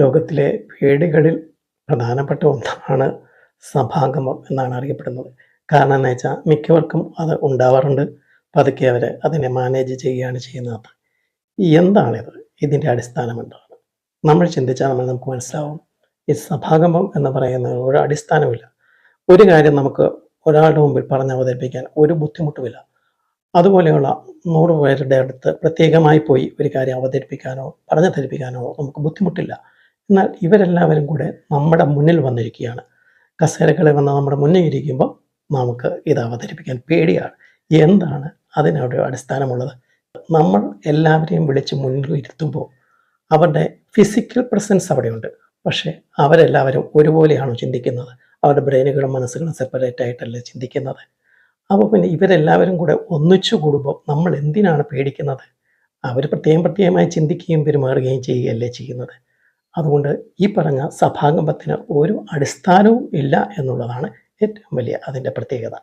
ലോകത്തിലെ പേടികളിൽ പ്രധാനപ്പെട്ട ഒന്നാണ് സഭാഗമം എന്നാണ് അറിയപ്പെടുന്നത്. കാരണം എന്ന് വെച്ചാൽ മിക്കവർക്കും അത് ഉണ്ടാവാറുണ്ട്. പതുക്കെ അവർ അതിനെ മാനേജ് ചെയ്യുകയാണ് ചെയ്യുന്നത്. എന്താണിത്? ഇതിന്റെ അടിസ്ഥാനം എന്താണ്? നമ്മൾ ചിന്തിച്ചാൽ നമ്മൾ നമുക്ക് മനസ്സിലാവും. ഈ സഭാഗമം എന്ന് പറയുന്ന ഒരു അടിസ്ഥാനമില്ല. ഒരു കാര്യം നമുക്ക് ഒരാളുടെ മുമ്പിൽ പറഞ്ഞ് അവതരിപ്പിക്കാൻ ഒരു ബുദ്ധിമുട്ടുമില്ല. അതുപോലെയുള്ള നൂറ് പേരുടെ അടുത്ത് പ്രത്യേകമായി പോയി ഒരു കാര്യം അവതരിപ്പിക്കാനോ പറഞ്ഞു ധരിപ്പിക്കാനോ നമുക്ക് ബുദ്ധിമുട്ടില്ല. എന്നാൽ ഇവരെല്ലാവരും കൂടെ നമ്മുടെ മുന്നിൽ വന്നിരിക്കുകയാണ്. കസേരകളെ വന്ന് നമ്മുടെ മുന്നിൽ ഇരിക്കുമ്പോൾ നമുക്ക് ഇത് അവതരിപ്പിക്കാൻ പേടിയാണ്. എന്താണ് അതിനവിടെ അടിസ്ഥാനമുള്ളത്? നമ്മൾ എല്ലാവരെയും വിളിച്ച് മുന്നിൽ ഇരുത്തുമ്പോൾ അവരുടെ ഫിസിക്കൽ പ്രസൻസ് അവിടെയുണ്ട്. പക്ഷേ അവരെല്ലാവരും ഒരുപോലെയാണോ ചിന്തിക്കുന്നത്? അവരുടെ ബ്രെയിനുകളും മനസ്സുകളും സെപ്പറേറ്റ് ആയിട്ടല്ലേ ചിന്തിക്കുന്നത്? അപ്പോൾ പിന്നെ ഇവരെല്ലാവരും കൂടെ ഒന്നിച്ചു കൂടുമ്പോൾ നമ്മൾ എന്തിനാണ് പേടിക്കുന്നത്? അവർ പ്രത്യേകം പ്രത്യേകമായി ചിന്തിക്കുകയും പെരുമാറുകയും ചെയ്യുകയല്ലേ ചെയ്യുന്നത്? അതുകൊണ്ട് ഈ പറഞ്ഞ സഭാകമ്പത്തിന് ഒരു അടിസ്ഥാനവും ഇല്ല എന്നുള്ളതാണ് ഏറ്റവും വലിയ അതിന്റെ പ്രത്യേകത.